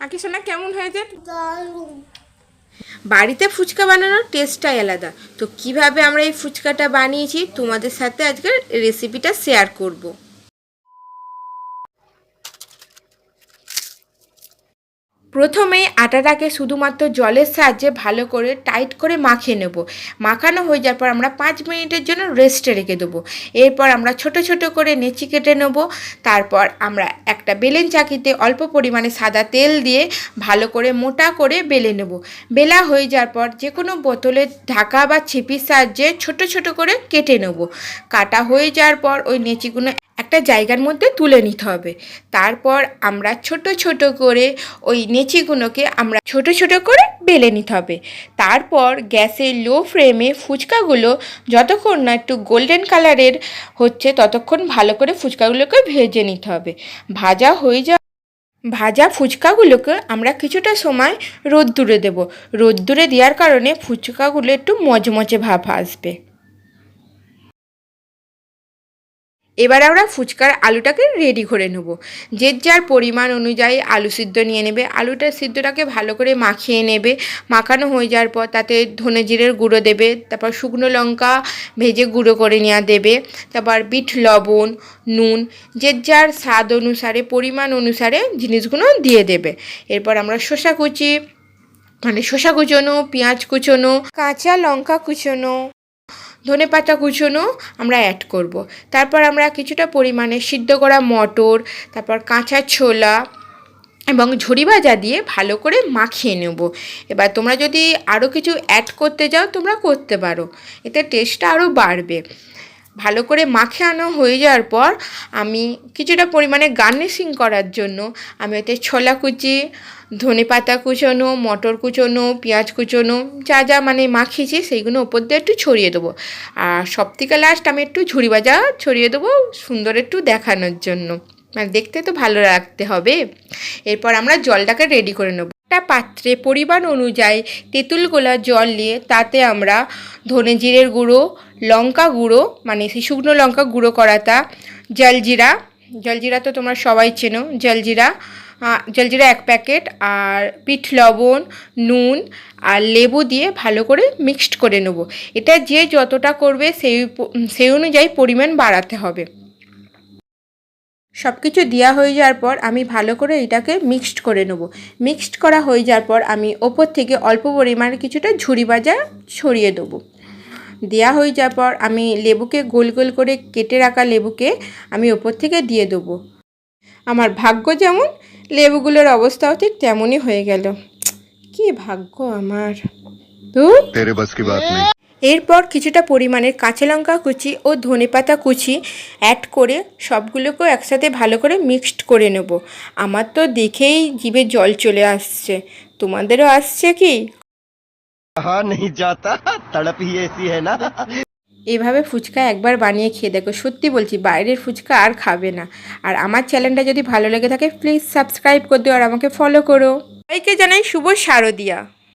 আঁকি সোনা কেমন হয়েছে বাড়িতে ফুচকা বানানোর টেস্টটাই আলাদা। তো কীভাবে আমরা এই ফুচকাটা বানিয়েছি তোমাদের সাথে আজকের রেসিপিটা শেয়ার করব। প্রথমে আটাটাকে শুধুমাত্র জলের সাহায্যে ভালো করে টাইট করে মাখিয়ে নেব। মাখানো হয়ে যাওয়ার পর আমরা পাঁচ মিনিটের জন্য রেস্টে রেখে দেবো। এরপর আমরা ছোট ছোট করে নেচি কেটে নেব। তারপর আমরা একটা বেলেন চাকিতে অল্প পরিমাণে সাদা তেল দিয়ে ভালো করে মোটা করে বেলে নেব। বেলা হয়ে যাওয়ার পর যে কোনো বোতলের ঢাকা বা ছিপির সাহায্যে ছোট ছোট করে কেটে নেব। কাটা হয়ে যাওয়ার পর ওই নেচিগুলো একটা জায়গার মধ্যে তুলে নিতে হবে। তারপর আমরা ছোট ছোট করে ওই নেচিগুলোকে আমরা ছোট ছোট করে বেলে নিতে হবে। তারপর গ্যাসের লো ফ্লেমে ফুচকাগুলো যতক্ষণ না একটু গোল্ডেন কালারের হচ্ছে, ততক্ষণ ভালো করে ফুচকাগুলোকে ভেজে নিতে হবে। ভাজা হয়ে যা ভাজা ফুচকাগুলোকে আমরা কিছুটা সময় রোদ্দুরে দেব। রোদ্দুরে দেওয়ার কারণে ফুচকাগুলো একটু মজমচে ভাব আসবে। এবার আমরা ফুচকার আলুটাকে রেডি করে নেব। যে যার পরিমাণ অনুযায়ী আলু সিদ্ধ নিয়ে নেবে, আলুটা সিদ্ধটাকে ভালো করে মাখিয়ে নেবে। মাখানো হয়ে যাওয়ার পর তাতে ধনে জিরের গুঁড়ো দেবে, তারপর শুকনো লঙ্কা ভেজে গুঁড়ো করে নেওয়া দেবে, তারপর বিট, লবণ, নুন, যে যার স্বাদ অনুসারে, পরিমাণ অনুসারে জিনিসগুলো দিয়ে দেবে। এরপর আমরা শসা কুচি মানে শসা কুচোনো, পেঁয়াজ কুচোনো, কাঁচা লঙ্কা কুচোনো। ধনে পাতা কুচোনো আমরা অ্যাড করব। তারপর আমরা কিছুটা পরিমাণে সিদ্ধ করা মটর, তারপর কাঁচা ছোলা এবং ঝুড়ি ভাজা দিয়ে ভালো করে মাখিয়ে নেব। এবার তোমরা যদি আরও কিছু অ্যাড করতে যাও, তোমরা করতে পারো। এতে টেস্টটা আরও বাড়বে। ভালো করে মাখানো হয়ে যাওয়ার পর আমি কিছুটা পরিমাণে গার্নিশিং করার জন্য আমি ওতে ছোলা কুচি, ধনে পাতা কুচোনো, মটর কুচোনো, পেঁয়াজ কুচোনো, যা যা মানে মাখিয়েছি সেইগুলো ওপর দিয়ে একটু ছড়িয়ে দেবো। আর সব থেকে লাস্ট আমি একটু ঝুড়ি বাজা ছড়িয়ে দেবো সুন্দর একটু দেখানোর জন্য। মানে দেখতে তো ভালো রাখতে হবে। এরপর আমরা জলটাকে রেডি করে নেব। একটা পাত্রে পরিমাণ অনুযায়ী তেঁতুল গোলা জল নিয়ে তাতে আমরা ধনে জিরের গুঁড়ো, লঙ্কা গুঁড়ো মানে সেই শুকনো লঙ্কা গুঁড়ো করাটা, জলজিরা জলজিরা তো তোমরা সবাই চেনো, জলজিরা জলজিরা এক প্যাকেট আর পিঠ লবণ, নুন আর লেবু দিয়ে ভালো করে মিক্সড করে নেব। এটা যে যতটা করবে সেই সেই অনুযায়ী পরিমাণ বাড়াতে হবে। সব কিছু দেওয়া হয়ে যাওয়ার পর আমি ভালো করে এটাকে মিক্সড করে নেব। মিক্সড করা হয়ে যাওয়ার পর আমি ওপর থেকে অল্প পরিমাণে কিছুটা ঝুড়ি ভাজা ছড়িয়ে দেবো। দেওয়া হয়ে যাওয়ার পর আমি লেবুকে গোল গোল করে কেটে রাখা লেবুকে আমি ওপর থেকে দিয়ে দেবো। আমার ভাগ্য যেমন, লেবুগুলোর অবস্থাও ঠিক তেমনই হয়ে গেল। কি ভাগ্য আমার। তো এরপর কিছুটা পরিমাণের কাঁচা লঙ্কা কুচি ও ধনে পাতা কুচি অ্যাড করে সবগুলোকেও একসাথে ভালো করে মিক্সড করে নেব। আমার তো দেখেই জিভে জল চলে আসছে। তোমাদেরও আসছে কি? এভাবে ফুচকা একবার বানিয়ে খেয়ে দেখো। সত্যি বলছি বাইরের ফুচকা আর খাবে না। আর আমার চ্যানেলটা যদি ভালো লেগে থাকে প্লিজ সাবস্ক্রাইব করে দিও আর আমাকে ফলো করো। সবাইকে জানাই শুভ শারদিয়া।